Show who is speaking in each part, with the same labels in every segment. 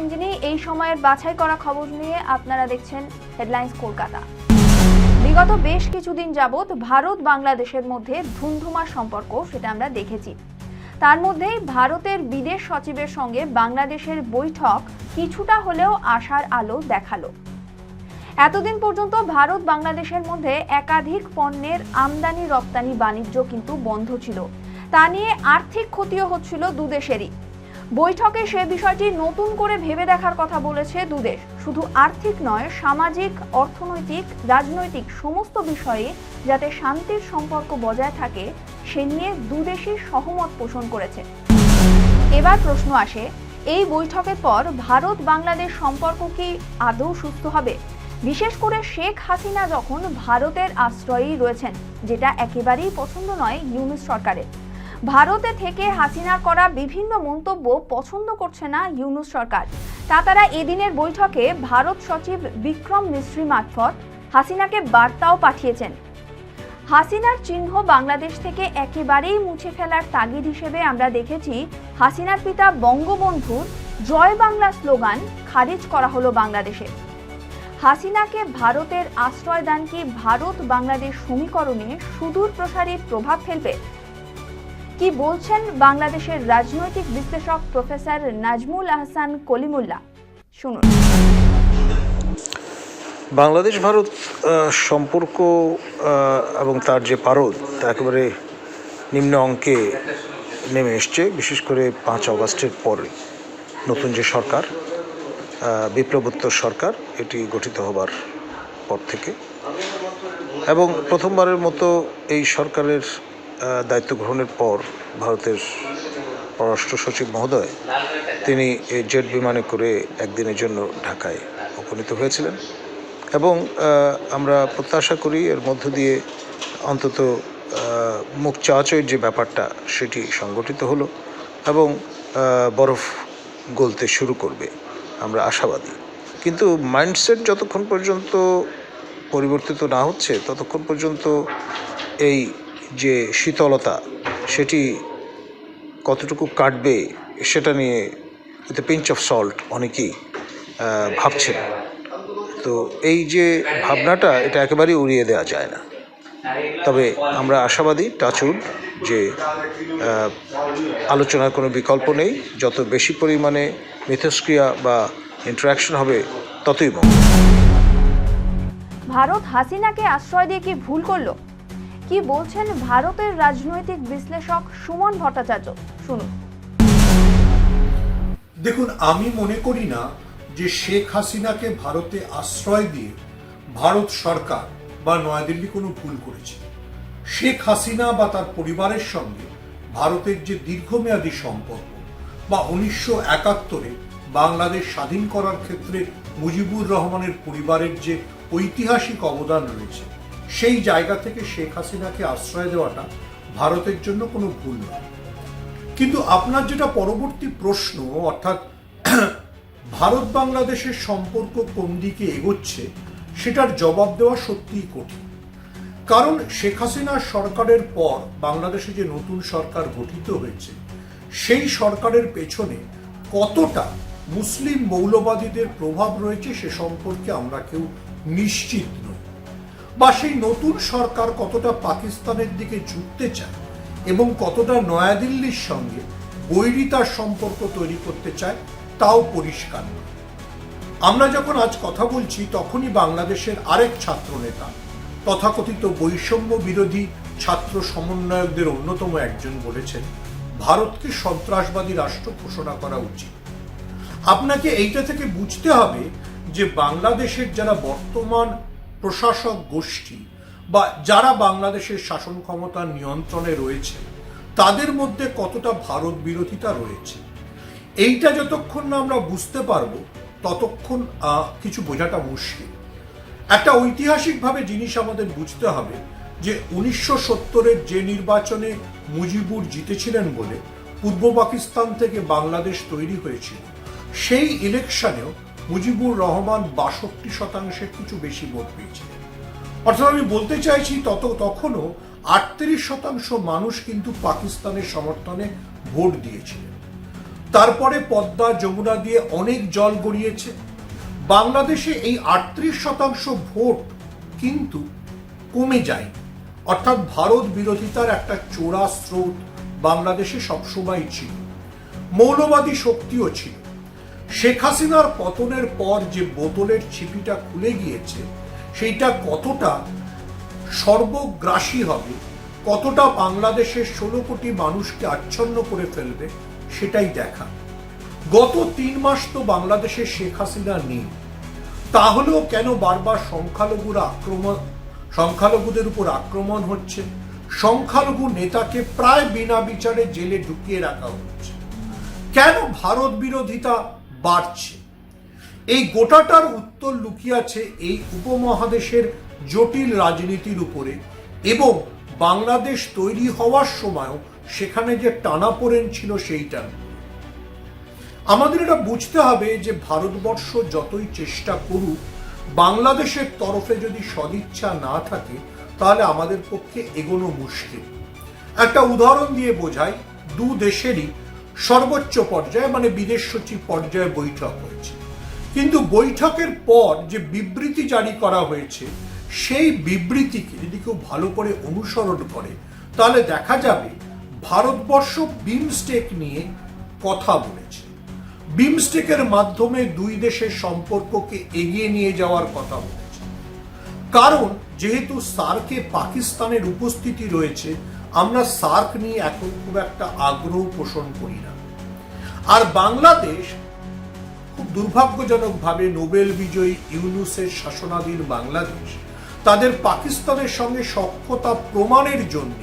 Speaker 1: ইঞ্জিনে এই সময়ের বাছাই করা খবর নিয়ে আপনারা দেখছেন হেডলাইন্স কলকাতা। বিগত বেশ কিছুদিন যাবৎ ভারত বাংলাদেশের মধ্যে ধুমধুমার সম্পর্ক সেটা আমরা দেখেছি। তার মধ্যেই ভারতের বিদেশ সচিবের সঙ্গে বাংলাদেশের বৈঠক কিছুটা হলেও আশার আলো দেখাল। এতদিন পর্যন্ত ভারত বাংলাদেশের মধ্যে একাধিক পণ্যের আমদানি রপ্তানি বাণিজ্য কিন্তু বন্ধ ছিল। তা নিয়ে আর্থিক ক্ষতিও হচ্ছিল দুদেশেরই। বৈঠকে সে বিষয়টি নতুন করে ভেবে দেখার কথা বলেছে দুদেশ। শুধু আর্থিক নয়, সামাজিক, অর্থনৈতিক, রাজনৈতিক সমস্ত বিষয়ে যাতে শান্তির সম্পর্ক বজায় থাকে, সে নিয়ে দুদেশই সহমত পোষণ করেছে। এবার প্রশ্ন আসে, এই বৈঠকের পর ভারত বাংলাদেশ সম্পর্ক কি আদৌ সুস্থ হবে? বিশেষ করে শেখ হাসিনা যখন ভারতের আশ্রয়েই রয়েছেন, যেটা একেবারেই পছন্দ নয় ইউনুস সরকারের। ভারতে থেকে হাসিনার করা বিভিন্ন মন্তব্য পছন্দ করছে না ইউনুস সরকার। তা তারা এদিনের বৈঠকে ভারত সচিব বিক্রম মিশ্রি মারফত হাসিনাকে বার্তাও পাঠিয়েছেন। হাসিনার চিহ্ন বাংলাদেশ থেকে একেবারেই মুছে ফেলার তাগিদ হিসেবে আমরা দেখেছি হাসিনার পিতা বঙ্গবন্ধুর জয় বাংলা স্লোগান খারিজ করা হলো বাংলাদেশে। হাসিনাকে ভারতের আশ্রয়দান কি ভারত বাংলাদেশ সমীকরণে সুদূর প্রসারী প্রভাব ফেলবে? কি বলছেন বাংলাদেশের রাজনৈতিক বিশ্লেষক প্রফেসর নাজমুল আহসান কলিমুল্লাহ? শুনুন।
Speaker 2: বাংলাদেশ ভারত সম্পর্ক এবং তার যে পারদ, তা একেবারে নিম্ন অঙ্কে নেমে এসছে, বিশেষ করে পাঁচ অগস্টের পরে নতুন যে সরকার বিপ্লবোত্তর সরকার, এটি গঠিত হবার পর থেকে। এবং প্রথমবারের মতো এই সরকারের দায়িত্ব গ্রহণের পর ভারতের পররাষ্ট্র সচিব মহোদয় তিনি এই জেট বিমানে করে একদিনের জন্য ঢাকায় উপনীত হয়েছিলেন। এবং আমরা প্রত্যাশা করি এর মধ্য দিয়ে অন্তত মুখ চাওয়াচয়ের যে ব্যাপারটা সেটি সংগঠিত হলো এবং বরফ গলতে শুরু করবে। আমরা আশাবাদী। কিন্তু মাইন্ডসেট যতক্ষণ পর্যন্ত পরিবর্তিত না হচ্ছে, ততক্ষণ পর্যন্ত এই যে শীতলতা, সেটি কতটুকু কাটবে সেটা নিয়ে with a pinch of salt অনেকেই ভাবছেন। তো এই যে ভাবনাটা, এটা একেবারেই উড়িয়ে দেওয়া যায় না। তবে আমরা আশাবাদী টাচুড যে আলোচনার কোনো বিকল্প নেই। যত বেশি পরিমাণে মিথস্ক্রিয়া বা ইন্টারাকশন হবে, ততই মঙ্গল
Speaker 1: ভারত হাসিনাকে আশ্রয় দিয়ে কি ভুল করল? কি বলছেন ভারতের রাজনৈতিক বিশ্লেষক সুমন ভট্টাচার্য? শুনুন।
Speaker 3: দেখুন, আমি মনে করি না যে শেখ হাসিনাকে ভারতে আশ্রয় দিয়ে ভারত সরকার বা নয়াদিল্লি কোনো ভুল করেছে। শেখ হাসিনা বা তার পরিবারের সঙ্গে ভারতের যে দীর্ঘমেয়াদী সম্পর্ক বা উনিশশো একাত্তরে বাংলাদেশ স্বাধীন করার ক্ষেত্রে মুজিবুর রহমানের পরিবারের যে ঐতিহাসিক অবদান রয়েছে সেই জায়গা থেকে শেখ হাসিনাকে আশ্রয় দেওয়াটা ভারতের জন্য কোনো ভুল নয়। কিন্তু আপনার যেটা পরবর্তী প্রশ্ন, অর্থাৎ ভারত বাংলাদেশের সম্পর্ক কোন দিকে এগোচ্ছে, সেটার জবাব দেওয়া সত্যিই কঠিন। কারণ শেখ হাসিনার সরকারের পর বাংলাদেশে যে নতুন সরকার গঠিত হয়েছে, সেই সরকারের পেছনে কতটা মুসলিম মৌলবাদীদের প্রভাব রয়েছে সে সম্পর্কে আমরা কেউ নিশ্চিত নই। বা সেই নতুন সরকার কতটা পাকিস্তানের দিকে ঝুঁকতে চায় এবং কতটা নয়াদিল্লির সঙ্গে বৈরিতার সম্পর্ক তৈরি করতে চায়, তাও পরিষ্কার নয়। আমরা যখন আজ কথা বলছি, তখনই বাংলাদেশের আরেক ছাত্র নেতা তথাকথিত বৈষম্য বিরোধী ছাত্র সমন্বয়কদের অন্যতম একজন বলেছেন, ভারতকে সন্ত্রাসবাদী রাষ্ট্র ঘোষণা করা উচিত। আপনাকে এইটা থেকে বুঝতে হবে যে বাংলাদেশের যারা বর্তমান প্রশাসক গোষ্ঠী বা যারা বাংলাদেশের শাসন ক্ষমতার নিয়ন্ত্রণে রয়েছে, তাদের মধ্যে কতটা ভারত বিরোধিতা রয়েছে? এইটা যতক্ষণ না আমরা বুঝতে পারব, ততক্ষণ কিছু বোঝাটা মুশকিল। একটা ঐতিহাসিকভাবে জিনিস আমাদের বুঝতে হবে যে উনিশশো সত্তরের যে নির্বাচনে মুজিবুর জিতেছিলেন বলে পূর্ব পাকিস্তান থেকে বাংলাদেশ তৈরি হয়েছিল, সেই ইলেকশনেও মুজিবুর রহমান বাষট্টি শতাংশের কিছু বেশি ভোট পেয়েছিলেন অর্থাৎ আমি বলতে চাইছি, তত তখনও আটত্রিশ শতাংশ মানুষ কিন্তু পাকিস্তানের সমর্থনে ভোট দিয়েছিলেন। তারপরে পদ্মা যমুনা দিয়ে অনেক জল গড়িয়েছে। বাংলাদেশে এই আটত্রিশ শতাংশ ভোট কিন্তু কমে যায় অর্থাৎ ভারত বিরোধিতার একটা চোরা স্রোত বাংলাদেশে সবসময় ছিল। মৌলবাদী শক্তিও ছিল। শেখ হাসিনার পতনের পর যে বোতলের ছিপিটা খুলে গিয়েছে, সেইটা কতটা সর্বগ্রাসী হবে, কতটা বাংলাদেশের ষোলো কোটি মানুষকে আচ্ছন্ন করে ফেলবে, সেটাই দেখা। গত তিন মাস তো বাংলাদেশে শেখ হাসিনা নেই। তাহলেও কেন বারবার সংখ্যালঘুর আক্রমণ সংখ্যালঘুদের উপর আক্রমণ হচ্ছে? সংখ্যালঘু নেতাকে প্রায় বিনা বিচারে জেলে ঢুকিয়ে রাখা হচ্ছে। কেন ভারত বিরোধিতা বাড়ছে। এই গোটাটার উত্তর লুকিয়ে আছে এই উপমহাদেশের জটিল রাজনীতির উপরে এবং বাংলাদেশ তৈরি হওয়ার সময়ও সেখানে যে টানাপোড়েন ছিল সেইটার আমাদের এটা বুঝতে হবে যে ভারতবর্ষ যতই চেষ্টা করুক, বাংলাদেশের তরফে যদি সদিচ্ছা না থাকে, তাহলে আমাদের পক্ষে এগোনো মুশকিল। একটা উদাহরণ দিয়ে বোঝায় দু দেশেরই সর্বোচ্চ পর্যায়ে মানে বিদেশ সচিব পর্যায়ে বৈঠক হয়েছে। কিন্তু বৈঠকের পর যে বিবৃতি জারি করা হয়েছে, সেই বিবৃতিকে যদি কেউ ভালো করে অনুসরণ করে, তাহলে দেখা যাবে ভারতবর্ষ বিমস্টেক নিয়ে কথা বলেছে। বিমস্টেকের মাধ্যমে দুই দেশের সম্পর্ককে এগিয়ে নিয়ে যাওয়ার কথা বলেছে। কারণ, যেহেতু সার্কে পাকিস্তানের উপস্থিতি রয়েছে আমরা সার্ক নিয়ে এখন খুব একটা আগ্রহ পোষণ করি না। আর বাংলাদেশ খুব দুর্ভাগ্যজনকভাবে নোবেল বিজয়ী ইউনুসের শাসনাধীন বাংলাদেশ, তাদের পাকিস্তানের সঙ্গে সক্ষতা প্রমাণের জন্য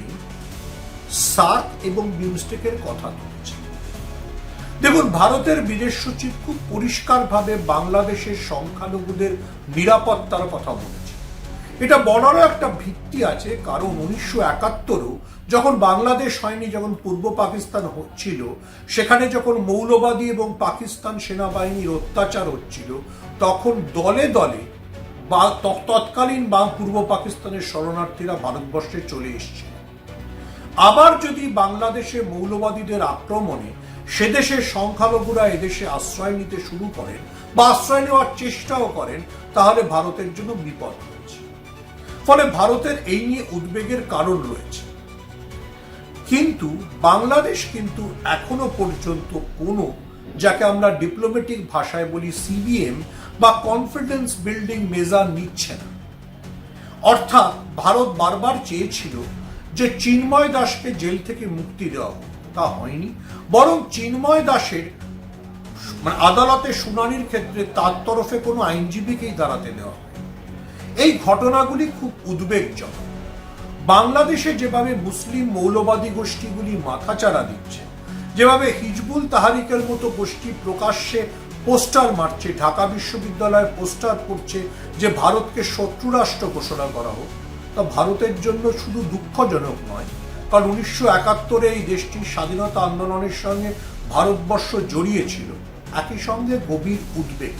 Speaker 3: সার্ক এবং বিমস্টেকের কথা তুলেছে। দেখুন, ভারতের বিদেশ সচিব খুব পরিষ্কারভাবে বাংলাদেশের সংখ্যালঘুদের নিরাপত্তার কথা বলেছে এটা বলারও একটা ভিত্তি আছে, কারণ উনিশশো একাত্তরও যখন বাংলাদেশ হয়নি, যখন পূর্ব পাকিস্তান হচ্ছিল, সেখানে যখন মৌলবাদী এবং পাকিস্তান সেনাবাহিনীর অত্যাচার হচ্ছিল, তখন দলে দলে বা তৎকালীন বা পূর্ব পাকিস্তানের শরণার্থীরা ভারতবর্ষে চলে এসেছিল আবার যদি বাংলাদেশে মৌলবাদীদের আক্রমণে সে দেশের সংখ্যালঘুরা এদেশে আশ্রয় নিতে শুরু করেন বা আশ্রয় নেওয়ার চেষ্টাও করেন, তাহলে ভারতের জন্য বিপদ। ফলে ভারতের এই নিয়ে উদ্বেগের কারণ রয়েছে। কিন্তু বাংলাদেশ কিন্তু এখনও পর্যন্ত কোনো, যাকে আমরা ডিপ্লোম্যাটিক ভাষায় বলি সিবিএম বা কনফিডেন্স বিল্ডিং মেজার নিচ্ছে না। অর্থাৎ ভারত বারবার চেয়েছিল যে চিন্ময় দাসকে জেল থেকে মুক্তি দেওয়া তা হয়নি। বরং চিন্ময় দাসের মানে আদালতে শুনানির ক্ষেত্রে তার তরফে কোনো আইনজীবীকেই দাঁড়াতে দেওয়া এই ঘটনাগুলি খুব উদ্বেগজনক। বাংলাদেশে যেভাবে মুসলিম মৌলবাদী গোষ্ঠীগুলি মাথাচাড়া দিচ্ছে, যেভাবে হিজবুল তাহারিকের মতো গোষ্ঠী প্রকাশ্যে পোস্টার মারছে, ঢাকা বিশ্ববিদ্যালয়ে পোস্টার করছে যে ভারতকে শত্রু রাষ্ট্র ঘোষণা করা হোক, তা ভারতের জন্য শুধু দুঃখজনক নয়, কারণ উনিশশো একাত্তরে এই দেশটির স্বাধীনতা আন্দোলনের সঙ্গে ভারতবর্ষ জড়িয়েছিল একই সঙ্গে গভীর উদ্বেগ।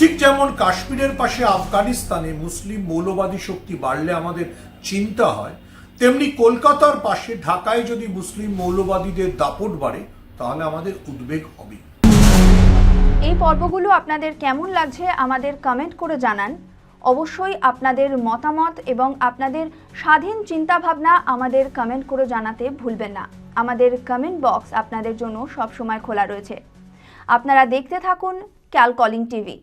Speaker 3: ঠিক যেমন কাশ্মীরের পাশে আফগানিস্তানে মুসলিম মৌলবাদী শক্তি বাড়লে আমাদের চিন্তা হয়, তেমনি কলকাতার পাশে ঢাকায় যদি মুসলিম মৌলবাদীদের দাপট বাড়ে, তাহলে আমাদের উদ্বেগ হবে।
Speaker 1: এই পর্বগুলো আপনাদের কেমন লাগছে আমাদের কমেন্ট করে জানান। অবশ্যই আপনাদের মতামত এবং আপনাদের স্বাধীন চিন্তাভাবনা আমাদের কমেন্ট করে জানাতে ভুলবেন না। আমাদের কমেন্ট বক্স আপনাদের জন্য সবসময় খোলা রয়েছে। আপনারা দেখতে থাকুন ক্যাল কলিং টিভি